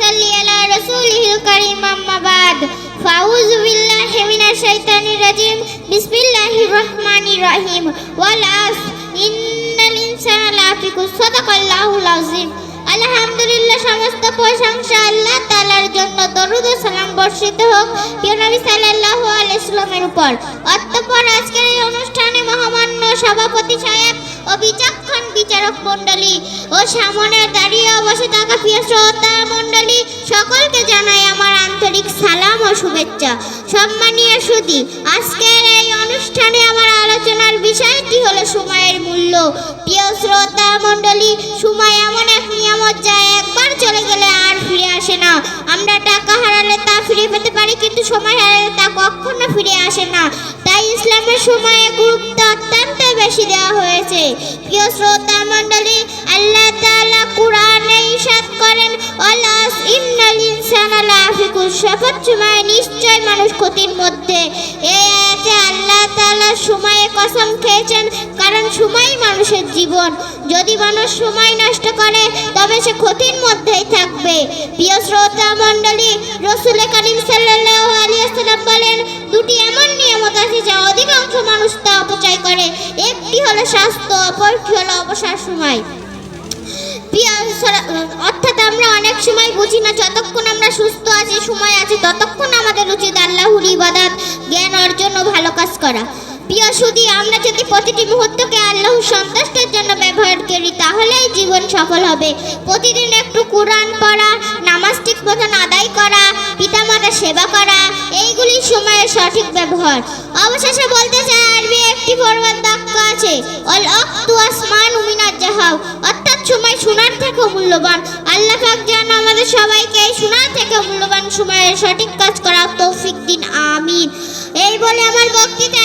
সাল্লি আলা রাসূলিহিল কারীম, আম্মা বাদ। ফাউযু বিল্লাহি মিনাশ শাইতানির রাজিম। বিসমিল্লাহির রহমানির রহিম। ওয়াল আস। ইন্নাল ইনসানা লাফি সাদাকাল্লাহুল আযীম। আলহামদুলিল্লাহ, সমস্ত প্রশংসা আল্লাহ তাআলার জন্য। দরুদ ও সালাম বর্ষিত হোক প্রিয় নবী সাল্লাল্লাহু আলাইহি ওয়াসাল্লামের উপর। অতঃপর আজকের এই অনুষ্ঠানে মহামান্য সভাপতি সাহেব ও বিচক্ষণ বিচারক মণ্ডলী ও সামনে দাঁড়িয়ে বসে থাকা প্রিয় শ্রোতা মণ্ডলী সকলকে জানাই আমার আন্তরিক সালাম ও শুভেচ্ছা। সম্মানীয় সুধী আজকের এই অনুষ্ঠানে আমার আলোচনার বিষয়টি হলো সময়ের মূল্য। প্রিয় শ্রোতা মণ্ডলী, সময় এমন এক নিয়ামত যা একবার চলে গেলে আর ফিরে আসে না। আমরা টাকা হারালে তা ফিরে পেতে পারি, কিন্তু সময় হারালে তা কখনো ফিরে আসে না। তাই ইসলামের সময়ে গুরুত্ব অত্যন্ত বেশি দেওয়া হয়েছে। প্রিয় শ্রোতা মণ্ডলী, আল্লাহ তাআলা কোরআনে ইরশাদ করেন ওয়ালাস ইন্নাল ইনসানা লাফি কুশফাত সময় নিশ্চয় মানুষ ক্ষতির মধ্যে। এই আয়াতে আল্লাহ তাআলা সময়ে কসম খেয়েছেন, কারণ সময় মানুষের জীবন। যদি মানুষ সময় নষ্ট করে, তবে সে ক্ষতির মধ্যেই থাকবে। প্রিয় শ্রোতা মণ্ডলী, রসুল করিম সাল্লাল্লাহু আলাইহি বলেন, দুটি এমন অধিকাংশ মানুষ তা অপচয় করে। একটি হলো স্বাস্থ্য, অপরটি হলো অবসর সময়। অর্থাৎ আমরা অনেক সময় বুঝি না, যতক্ষণ আমরা সুস্থ আছি, সময় আছে, ততক্ষণ আমাদের উচিত আল্লাহর ইবাদত, জ্ঞান অর্জন ও ভালো কাজ করা। প্রিয় সুদী আমরা যদি প্রতিটি মুহূর্তকে আল্লাহ সন্তুষ্টের জন্য ব্যবহার করি, তাহলেই জীবন সফল হবে। প্রতিদিন একটু কোরআন পড়া সঠিক ব্যবহার। অবশেষে বলতে চাই, আরবি একটি ফরমান বাক্য আছে, অল অক্তু আসমান উমিনাত জাহাও অর্থাৎ সময় সোনার থেকেও মূল্যবান। আল্লাহ পাক যেন আমাদের সবাইকে এই শোনার থেকে মূল্যবান সময়ের সঠিক কাজ করার তৌফিক দিন, আমিন। এই বলে আমার বক্তৃতা